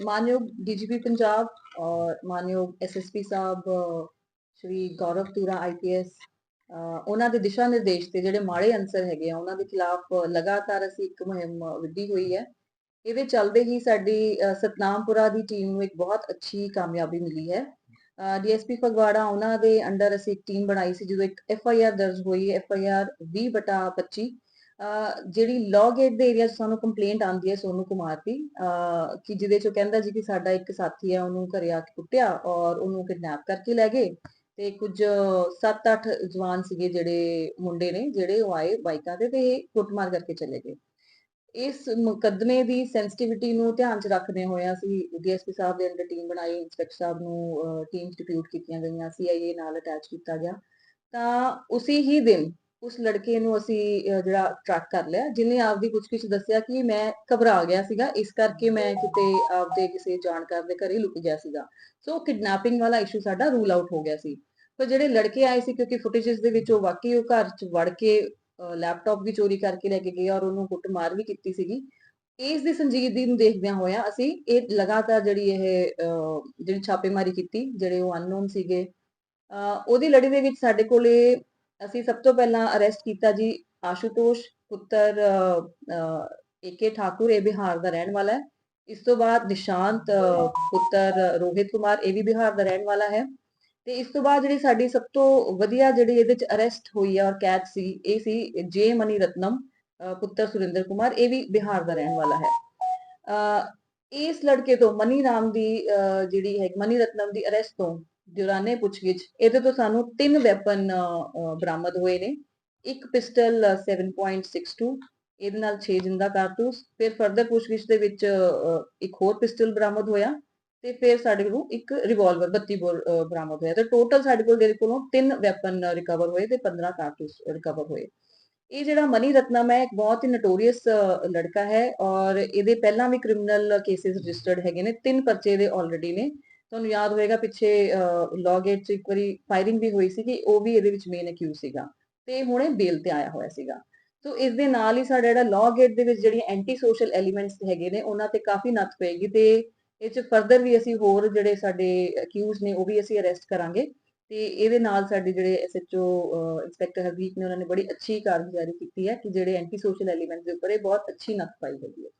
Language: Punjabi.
ਮਾਨਯੋਗ ਡੀਜੀਪੀ ਪੰਜਾਬ ਔਰ ਮਾਨਯੋਗ ਐਸਐਸਪੀ ਸਾਹਿਬ ਸ਼੍ਰੀ ਗੌਰਵ ਤੂਰਾ ਆਈਪੀਐਸ ਉਹਨਾਂ ਦੇ ਦਿਸ਼ਾ ਨਿਰਦੇਸ਼ ਤੇ ਜਿਹੜੇ ਮਾੜੇ ਅੰਸਰ ਹੈਗੇ ਆ ਉਹਨਾਂ ਦੇ ਖਿਲਾਫ ਲਗਾਤਾਰ ਅਸੀਂ ਇੱਕ ਮੁਹਿੰਮ ਵਿੱਢੀ ਹੋਈ ਹੈ ਇਹਦੇ ਚੱਲਦੇ ਹੀ ਸਾਡੀ ਸਤਨਾਮਪੁਰਾ ਦੀ ਟੀਮ ਨੂੰ ਇੱਕ ਬਹੁਤ ਅੱਛੀ ਕਾਮਯਾਬੀ ਮਿਲੀ ਹੈ ਡੀਐਸਪੀ ਫਗਵਾੜਾ, ਉਹਨਾਂ ਦੇ ਅੰਡਰ ਅਸੀਂ ਇੱਕ ਟੀਮ ਬਣਾਈ ਸੀ ਜਦੋਂ ਇੱਕ ਐਫਆਈਆਰ ਦਰਜ ਹੋਈ ਐਫਆਈਆਰ 20/25 ਜਿਹੜੀ ਲੌ ਦੇ ਏਰੀਆ ਸਾਨੂੰ ਕੰਪਲੇਂਟ ਆਉਂਦੀ ਹੈ ਸੋਨੂ ਕੁਮਾਰ ਦੀ, ਅਹ ਕਿ ਜਿਹਦੇ 'ਚੋਂ ਕਹਿੰਦਾ ਜੀ ਕਿ ਸਾਡਾ ਇੱਕ ਸਾਥੀ ਹੈ, ਉਹਨੂੰ ਘਰੇ ਆ ਕੇ ਕੁੱਟਿਆ ਔਰ ਉਹਨੂੰ ਕਿਡਨੈਪ ਕਰਕੇ ਲੈ ਗਏ ਤੇ ਕੁਝ 7-8 ਜਵਾਨ ਸੀਗੇ ਜਿਹੜੇ ਮੁੰਡੇ ਨੇ, ਜਿਹੜੇ ਉਹ ਆਏ ਬਾਈਕਾਂ ਤੇ ਤੇ ਕੁੱਟਮਾਰ ਕਰਕੇ ਚਲੇ ਗਏ। ਇਸ ਮੁਕੱਦਮੇ ਦੀ ਸੈਂਸਿਟੀਵਿਟੀ ਨੂੰ ਧਿਆਨ 'ਚ ਰੱਖਦੇ ਹੋਏ ਅਸੀਂ ਡੀਐਸਪੀ ਸਾਹਿਬ ਦੇ ਅੰਡਰ ਟੀਮ ਬਣਾਈ ਇੰਸਪੈਕਟਰ ਸਾਹਿਬ ਨੂੰ ਟੀਮ ਡਿਪਿਊਟ ਕੀਤੀਆਂ ਗਈਆਂ ਸੀਆਈਏ ਨਾਲ ਅਟੈਚ ਕੀਤਾ ਗਿਆ। ਤਾਂ ਉਸੇ ਹੀ ਦਿਨ ਉਸ ਲੜਕੇ ਨੂੰ ਅਸੀਂ ਜਿਹੜਾ ਟਰੈਕ ਕਰ ਲਿਆ, ਜਿਹਨੇ ਆਪਦੀ ਪੁੱਛਗਿੱਛ ਦੱਸਿਆ ਕਿ ਮੈਂ ਘਬਰਾ ਗਿਆ ਸੀਗਾ, ਇਸ ਕਰਕੇ ਮੈਂ ਕਿਤੇ ਆਪਦੇ ਕਿਸੇ ਜਾਣਕਾਰ ਦੇ ਘਰੇ ਲੁਕ ਗਿਆ ਸੀਗਾ। ਸੋ ਕਿਡਨੈਪਿੰਗ ਵਾਲਾ ਇਸ਼ੂ ਸਾਡਾ ਰੂਲ ਆਊਟ ਹੋ ਗਿਆ ਸੀ। ਪਰ ਜਿਹੜੇ ਲੜਕੇ ਆਏ ਸੀ, ਕਿਉਂਕਿ ਫੁਟੇजेस ਦੇ ਵਿੱਚ ਉਹ ਵਾਕਈ ਉਹ ਘਰ 'ਚ ਵੜ ਕੇ ਲੈਪਟਾਪ ਵੀ ਚੋਰੀ ਕਰਕੇ ਲੈ ਕੇ ਗਏ ਔਰ ਉਹਨੂੰ ਕੁੱਟਮਾਰ ਵੀ ਕੀਤੀ ਸੀਗੀ। ਇਸ ਦੀ ਸੰਜੀਦਗੀ ਨੂੰ ਦੇਖਦਿਆਂ ਹੋਇਆਂ ਅਸੀਂ ਇਹ ਲਗਾਤਾਰ ਜਿਹੜੀ ਇਹ ਜਿਹੜੀ ਛਾਪੇਮਾਰੀ ਕੀਤੀ ਜਿਹੜੇ ਉਹ ਅਨਨੋਨ ਸੀਗੇ। ਉਹਦੀ ਲੜੀ ਦੇ ਵਿੱਚ ਸਾਡੇ ਕੋਲੇ ਅਸੀਂ ਸਭ ਤੋਂ ਪਹਿਲਾਂ ਅਰੈਸਟ ਕੀਤਾ ਜੀ ਆਸ਼ੂਤੋਸ਼ ਪੁੱਤਰ ਏਕੇ ਠਾਕੁਰ ਇਹ ਬਿਹਾਰ ਦਾ ਰਹਿਣ ਵਾਲਾ ਹੈ। ਇਸ ਤੋਂ ਬਾਅਦ ਨਿਸ਼ਾਂਤ ਅ, ਪੁੱਤਰ ਰੋਹਿਤ ਕੁਮਾਰ ਇਹ ਵੀ ਬਿਹਾਰ ਦਾ ਰਹਿਣ ਵਾਲਾ ਹੈ। ਤੇ ਇਸ ਤੋਂ ਬਾਅਦ ਜਿਹੜੀ ਸਾਡੀ ਸਭ ਤੋਂ ਵਧੀਆ ਜਿਹੜੀ ਇਹਦੇ ਚ ਅਰੈਸਟ ਹੋਈ ਆ ਔਰ ਕੈਚ ਸੀ, ਇਹ ਸੀ ਜੇ ਮਨੀ ਰਤਨਮ ਪੁੱਤਰ ਸੁਰਿੰਦਰ ਕੁਮਾਰ, ਇਹ ਵੀ ਬਿਹਾਰ ਦਾ ਰਹਿਣ ਵਾਲਾ ਹੈ। ਇਸ ਲੜਕੇ ਤੋਂ ਮਨੀ ਨਾਮ ਦੀ ਜਿਹੜੀ ਹੈ ਮਨੀ ਰਤਨਮ ਦੀ ਅਰੈਸਟ ਤੋਂ ਦੌਰਾਨੇ ਪੁੱਛਗਿੱਛ, ਇਹਦੇ ਤੋਂ ਸਾਨੂੰ ਤਿੰਨ ਵੈਪਨ ਬਰਾਮਦ ਹੋਏ ਨੇ। ਇੱਕ ਪਿਸਟਲ 7.62 ਇਹਦੇ ਨਾਲ 6 ਜਿੰਦਾ ਕਾਰਤੂਸ, ਫਿਰ ਫਰਦਰ ਪੁੱਛਗਿੱਛ ਦੇ ਵਿੱਚ ਇੱਕ ਹੋਰ ਪਿਸਟਲ ਬਰਾਮਦ ਹੋਇਆ। ਤੇ ਫਿਰ ਸਾਡੇ ਕੋਲੋਂ ਇੱਕ ਰਿਵਾਲਵਰ 32 ਬੋਰ ਬਰਾਮਦ ਹੋਇਆ ਤੇ ਟੋਟਲ ਸਾਡੇ ਕੋਲ ਇਹਦੇ ਕੋਲੋਂ ਤਿੰਨ ਵੈਪਨ ਰਿਕਵਰ ਹੋਏ ਤੇ 15 ਕਾਰਤੂਸ ਰਿਕਵਰ ਹੋਏ। ਇਹ ਜਿਹੜਾ ਮਨੀ ਰਤਨਮ ਹੈ, ਇੱਕ ਬਹੁਤ ਹੀ ਨਟੋਰੀਅਸ ਲੜਕਾ ਹੈ ਔਰ ਇਹਦੇ ਪਹਿਲਾਂ ਵੀ ਕ੍ਰਿਮੀਨਲ ਕੇਸਿਸ ਰਜਿਸਟਰਡ ਹੈਗੇ ਨੇ, ਤਿੰਨ ਪਰਚੇ ਦੇ ਆਲਰੇਡੀ ਨੇ। ਤੁਹਾਨੂੰ ਯਾਦ ਹੋਏਗਾ ਪਿੱਛੇ ਲਾਅ ਗੇਟ 'ਚ ਇੱਕ ਵਾਰੀ ਫਾਇਰਿੰਗ ਵੀ ਹੋਈ ਸੀ ਕਿ ਉਹ ਵੀ ਇਹਦੇ ਵਿੱਚ ਮੇਨ ਅਕਿਊਜ਼ ਸੀਗਾ ਤੇ ਹੁਣੇ ਬੇਲ ਤੇ ਆਇਆ ਹੋਇਆ ਸੀਗਾ। ਸੋ ਇਸ ਦੇ ਨਾਲ ਹੀ ਸਾਡਾ ਜਿਹੜਾ ਲਾਅ ਗੇਟ ਦੇ ਵਿੱਚ ਜਿਹੜੀਆਂ ਐਂਟੀ ਸੋਸ਼ਲ ਐਲੀਮੈਂਟਸ ਹੈਗੇ ਨੇ, ਉਹਨਾਂ ਤੇ ਕਾਫੀ ਨੱਥ ਪਏਗੀ ਤੇ ਇਹ ਚ ਫਰਦਰ ਵੀ ਅਸੀਂ ਹੋਰ ਜਿਹੜੇ ਸਾਡੇ ਅਕਿਊਜ਼ ਨੇ, ਉਹ ਵੀ ਅਸੀਂ ਅਰੈਸਟ ਕਰਾਂਗੇ ਤੇ ਇਹਦੇ ਨਾਲ ਸਾਡੇ ਜਿਹੜੇ ਐਸਐਚਓ ਇੰਸਪੈਕਟਰ ਹਰਦੀਪ ਨੇ ਉਹਨਾਂ ਨੇ ਬੜੀ ਅੱਛੀ ਕਾਰਗੁਜ਼ਾਰੀ ਕੀਤੀ ਹੈ ਕਿ ਜਿਹੜੇ ਐਂਟੀ ਸੋਸ਼ਲ ਐਲੀਮੈਂਟ ਦੇ ਉੱਪਰ ਇਹ ਬਹੁਤ ਅੱਛੀ ਨੱਥ ਪਾਈ ਗਈ ਹੈ।